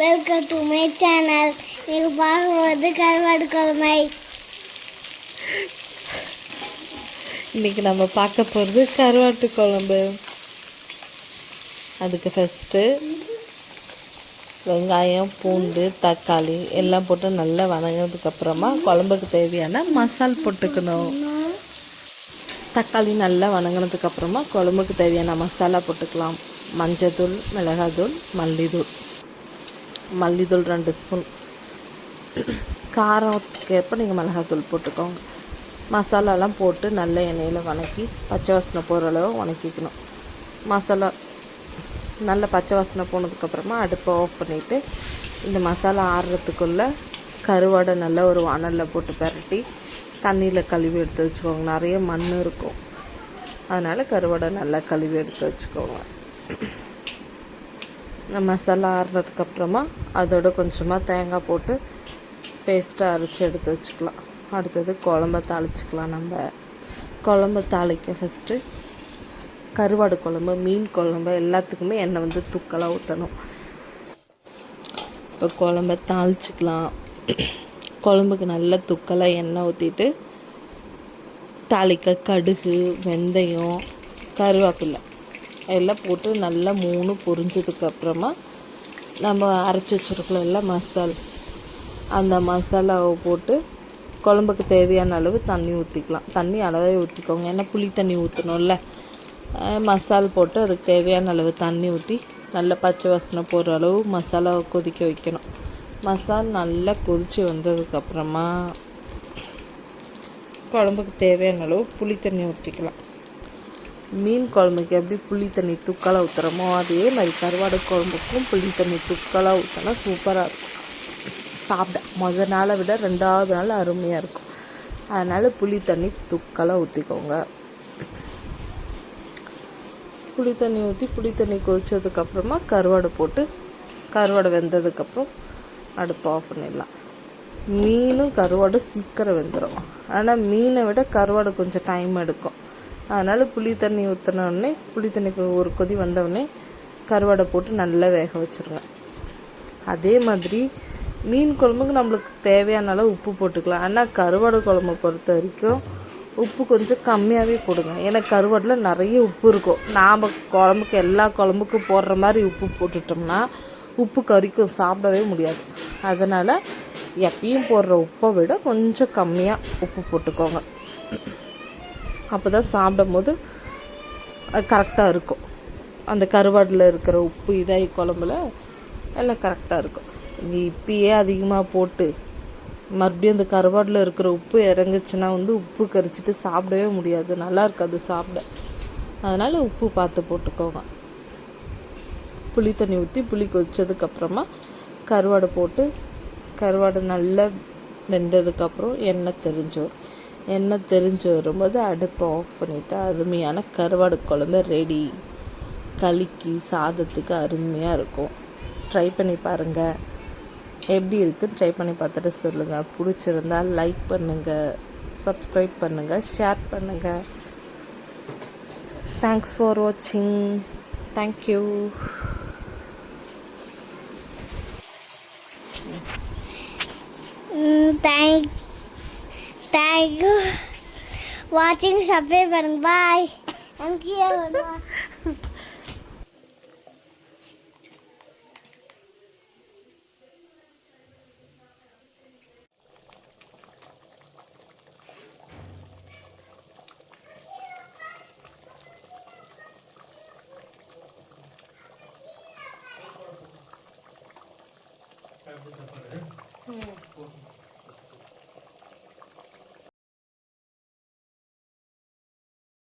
Welcome to my channel நீங்கள் பார்க்கும்போது கருவாடு குழம்பை. இன்னைக்கு நம்ம பார்க்க போகிறது கருவாட்டு குழம்பு. அதுக்கு ஃபஸ்ட்டு வெங்காயம் பூண்டு தக்காளி எல்லாம் போட்டு நல்லா வதங்கினதுக்கு அப்புறமா குழம்புக்கு தேவையான மசால் போட்டுக்கணும். தக்காளி நல்லா வணங்கினதுக்கப்புறமா குழம்புக்கு தேவையான மசாலா போட்டுக்கலாம். மஞ்சத்தூள் மிளகாத்தூள் மல்லித்தூள். மல்லித்தூள் ரெண்டு ஸ்பூன். காரத்துக்கேற்ப நீங்கள் மிளகாத்தூள் போட்டுக்கோங்க. மசாலாலாம் போட்டு நல்ல எண்ணெயில் வதக்கி பச்சை வாசனை போகிற அளவு வணக்கிக்கணும். மசாலா நல்ல பச்சை வாசனை போனதுக்கப்புறமா அடுப்பை ஆஃப் பண்ணிவிட்டு இந்த மசாலா ஆறுறதுக்குள்ளே கருவாடை நல்லா ஒரு வானலில் போட்டு பிரட்டி தண்ணியில் கழுவி எடுத்து வச்சுக்கோங்க. நிறைய மண் இருக்கும். அதனால் கருவாடை நல்லா கழுவி எடுத்து வச்சுக்கோங்க. மசாலா ஆறுனதுக்கப்புறமா அதோட கொஞ்சமாக தேங்காய் போட்டு பேஸ்ட்டாக அரைச்சி எடுத்து வச்சுக்கலாம். அடுத்தது குழம்ப தாளிச்சுக்கலாம் நம்ம. குழம்ப தாளிக்க ஃபஸ்ட்டு கருவாடு குழம்பு மீன் குழம்பு எல்லாத்துக்குமே எண்ணெய் வந்து தூக்கலாக ஊற்றணும் இப்போ குழம்ப தாளிச்சுக்கலாம். குழம்புக்கு நல்ல துக்கலாக எண்ணெய் ஊற்றிட்டு தாளிக்க கடுகு வெந்தயம் கருவேப்பில்லை எல்லாம் போட்டு நல்லா மூணு பொரிஞ்சதுக்கப்புறமா நம்ம அரைச்சி வச்சுருக்கோம் எல்லாம் மசால் அந்த மசாலாவை போட்டு குழம்புக்கு தேவையான அளவு தண்ணி ஊற்றிக்கலாம் தண்ணி அளவே ஊற்றிக்கோங்க ஏன்னா புளி தண்ணி ஊற்றணும்ல மசால் போட்டு அதுக்கு தேவையான அளவு தண்ணி ஊற்றி நல்லா பச்சை வாசனை போடுற அளவு மசாலாவை கொதிக்க வைக்கணும். மசால் நல்லா கொதித்து வந்ததுக்கப்புறமா குழம்புக்கு தேவையான அளவு புளி தண்ணி ஊற்றிக்கலாம் மீன் குழம்புக்கு எப்படி புளி தண்ணி தூக்கலாக ஊற்றுறோமோ அதே மாதிரி கருவாடு குழம்புக்கும் புளி தண்ணி தூக்கலாக ஊற்றினா சூப்பராக இருக்கும். சாப்பிட முதல் நாளை விட ரெண்டாவது நாள் அருமையாக இருக்கும். அதனால் புளி தண்ணி தூக்கலாக ஊற்றிக்கோங்க புளி தண்ணி ஊற்றி புளி தண்ணி கொதிச்சதுக்கப்புறமா கருவாடை போட்டு கருவாடை வெந்ததுக்கப்புறம் அடுப்பு ஆஃப் பண்ணிடலாம். மீனும் கருவாடும் சீக்கிரம் வெந்துடும் ஆனால் மீனை விட கருவாடு கொஞ்சம் டைம் எடுக்கும். அதனால் புளி தண்ணி ஊற்றினோடனே புளி தண்ணிக்கு ஒரு கொதி வந்தவுடனே கருவாடை போட்டு நல்லா வேக வச்சுருவேன். அதே மாதிரி மீன் குழம்புக்கு நம்மளுக்கு தேவையான அளவு உப்பு போட்டுக்கலாம். ஆனால் கருவாடு குழம்பு பொறுத்த வரைக்கும் உப்பு கொஞ்சம் கம்மியாகவே போடுங்க. ஏன்னா கருவாடில் நிறைய உப்பு இருக்கும். நாம் குழம்புக்கு எல்லா குழம்புக்கும் போடுற மாதிரி உப்பு போட்டுட்டோம்னா உப்பு கறிக்கும் சாப்பிடவே முடியாது. அதனால் எப்பயும் போடுற உப்பை விட கொஞ்சம் கம்மியாக உப்பு போட்டுக்கோங்க. அப்போ தான் சாப்பிடும் போது கரெக்டாக இருக்கும். அந்த கருவாடில் இருக்கிற உப்பு இதாகி குழம்புல எல்லாம் கரெக்டாக இருக்கும். நீ இப்பயே அதிகமாக போட்டு மறுபடியும் அந்த கருவாடில் இருக்கிற உப்பு இறங்குச்சுன்னா வந்து உப்பு கரிச்சிட்டு சாப்பிடவே முடியாது. நல்லா இருக்காது சாப்பிட. அதனால் உப்பு பார்த்து போட்டுக்கோங்க. புளி தண்ணி ஊற்றி புளி கொதிச்சதுக்கப்புறமா கருவாடை போட்டு கருவாடை நல்லா வெந்ததுக்கப்புறம் எண்ணெய் தெரிஞ்சோம் எண்ணெய் தெரிஞ்சு வரும்போது அடுப்பை ஆஃப் பண்ணிவிட்டு அருமையான கருவாடு குழம்பு ரெடி களிக்கு சாதத்துக்கு அருமையாக இருக்கும். ட்ரை பண்ணி பாருங்கள் எப்படி இருக்குன்னு ட்ரை பண்ணி பார்த்துட்டு சொல்லுங்கள் பிடிச்சிருந்தா லைக் பண்ணுங்கள் சப்ஸ்கிரைப் பண்ணுங்கள் ஷேர் பண்ணுங்கள் தேங்க்ஸ் ஃபார் வாட்சிங் தேங்க்யூ தேங்க் தேங்க்யூ வாட்சிங் சப்ஸ்கிரைப் பண்ணுங்க பாய் தேங்க்யூ சாப்பாடு